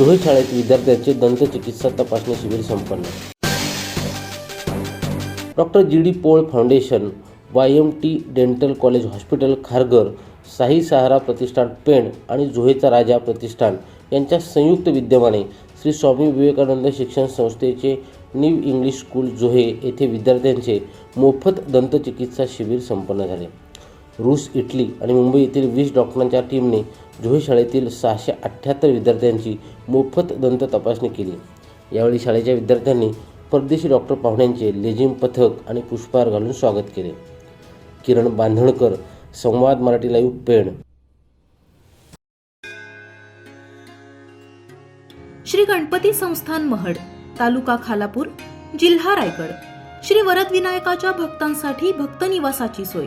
जुहू शाळेत विद्यार्थ्यांचे दंतचिकित्सा तपासणी शिबिर संपन्न. Doctor G D Pol foundation Y M T dental college hospital Kharghar Sai Sahara Pratishthan Pen आणि जुहेचा राजा प्रतिष्ठान यांच्या संयुक्त विद्यमाने श्री स्वामी विवेकानंद शिक्षण संस्थेचे न्यू इंग्लिश स्कूल जुहे येथे विद्यार्थ्यांचे मोफत दंतचिकित्सा शिबिर संपन्न झाले. रूस इटली आणि मुंबई येथील वीस डॉक्टरांच्या टीमने जोहे शाळेतील सहाशे अठ्ठ्याहत्तर विद्यार्थ्यांची मोफत दंत तपासणी केली. यावेळी शाळेच्या विद्यार्थ्यांनी परदेशी डॉक्टर पाहुण्यांचे लेझिम पथक आणि पुष्पहार घालून स्वागत केले. किरण बांधणकर संवाद मराठी लाईव्ह पेण. श्री गणपती संस्थान महड तालुका खालापूर जिल्हा रायगड. श्री वरदविनायकाच्या भक्तांसाठी भक्त निवासाची सोय.